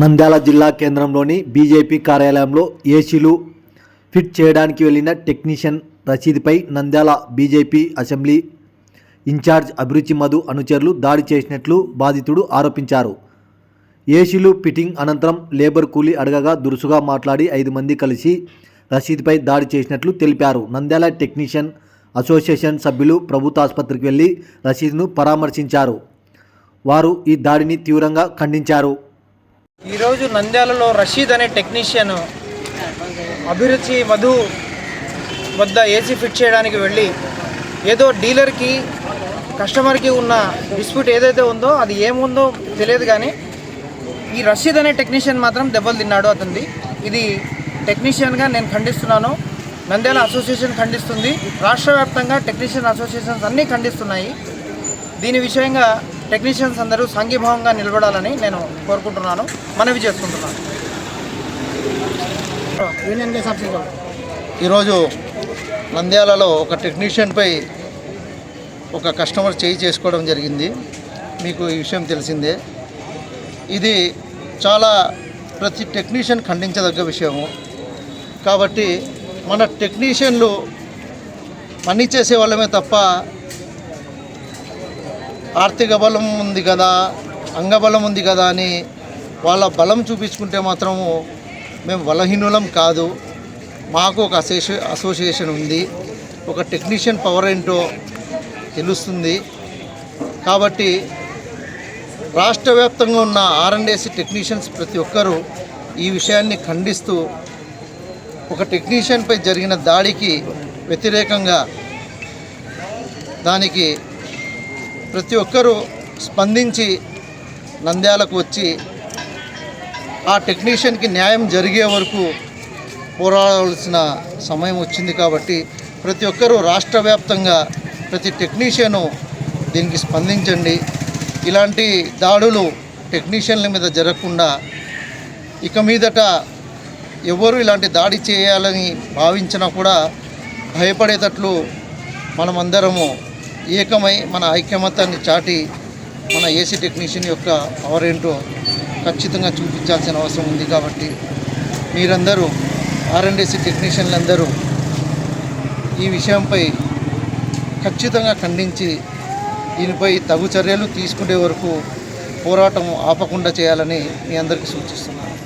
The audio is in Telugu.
నంద్యాల జిల్లా కేంద్రంలోని బీజేపీ కార్యాలయంలో ఏసీలు ఫిట్ చేయడానికి వెళ్ళిన technician రసీదుపై Nandyal BJP assembly incharge Abhiruchi Madhu అనుచరులు దాడి చేసినట్లు బాధితుడు ఆరోపించారు. ఏసీలు ఫిట్టింగ్ అనంతరం లేబర్ కూలీ అడగగా దురుసుగా మాట్లాడి ఐదు మంది కలిసి రసీదుపై దాడి చేసినట్లు తెలిపారు. నంద్యాల టెక్నీషియన్ అసోసియేషన్ సభ్యులు ప్రభుత్వ ఆసుపత్రికి వెళ్ళి రసీదును పరామర్శించారు. వారు ఈ దాడిని తీవ్రంగా ఖండించారు. ఈరోజు నంద్యాలలో రషీద్ అనే టెక్నీషియన్ అభిరుచి మధు వద్ద ఏసీ ఫిట్ చేయడానికి వెళ్ళి ఏదో డీలర్కి కస్టమర్కి ఉన్న డిస్ప్యూట్ ఏదైతే ఉందో అది ఏముందో తెలియదు కానీ ఈ రషీద్ అనే టెక్నీషియన్ మాత్రం దెబ్బలు తిన్నాడు అతనిది. ఇది టెక్నీషియన్గా నేను ఖండిస్తున్నాను. నంద్యాల అసోసియేషన్ ఖండిస్తుంది. రాష్ట్ర వ్యాప్తంగా టెక్నీషియన్ అసోసియేషన్స్ అన్నీ ఖండిస్తున్నాయి. దీని విషయంగా టెక్నీషియన్స్ అందరూ సంఘీభావంగా నిలబడాలని నేను కోరుకుంటున్నాను మనవి చేసుకుంటున్నాను. యూనియన్ కేస్ ఆఫీసర్ ఈరోజు నంద్యాలలో ఒక టెక్నీషియన్పై ఒక కస్టమర్ చేయి చేసుకోవడం జరిగింది. మీకు ఈ విషయం తెలిసిందే. ఇది చాలా ప్రతి టెక్నీషియన్ ఖండించదగ్గ విషయము. కాబట్టి మన టెక్నీషియన్లు పని చేసే వాళ్ళమే తప్ప ఆర్థిక బలం ఉంది కదా అంగబలం ఉంది కదా అని వాళ్ళ బలం చూపించుకుంటే మాత్రము మేము బలహీనులం కాదు. మాకు ఒక అసోసియే అసోసియేషన్ ఉంది. ఒక టెక్నీషియన్ పవర్ ఏంటో తెలుస్తుంది. కాబట్టి రాష్ట్ర వ్యాప్తంగా ఉన్న ఆర్ఎండ్ఏసి టెక్నీషియన్స్ ప్రతి ఒక్కరూ ఈ విషయాన్ని ఖండిస్తూ ఒక టెక్నీషియన్పై జరిగిన దాడికి వ్యతిరేకంగా దానికి ప్రతి ఒక్కరూ స్పందించి నంద్యాలకు వచ్చి ఆ టెక్నీషియన్కి న్యాయం జరిగే వరకు పోరాడాల్సిన సమయం వచ్చింది కాబట్టి ప్రతి ఒక్కరూ రాష్ట్ర వ్యాప్తంగా ప్రతి టెక్నీషియను దీనికి స్పందించండి. ఇలాంటి దాడులు టెక్నీషియన్ల మీద జరగకుండా ఇక మీదట ఎవరు ఇలాంటి దాడి చేయాలని భావించినా కూడా భయపడేటట్లు మనమందరము ఏకమై మన ఐక్యమత్యాన్ని చాటి మన ఏసీ టెక్నీషియన్ యొక్క అవరేంటో ఖచ్చితంగా చూపించాల్సిన అవసరం ఉంది కాబట్టి మీరందరూ ఆర్ఎండ్ఏసీ టెక్నీషియన్లందరూ ఈ విషయంపై ఖచ్చితంగా ఖండించి దీనిపై తగు చర్యలు తీసుకునే వరకు పోరాటం ఆపకుండా చేయాలని మీ అందరికీ సూచిస్తున్నాను.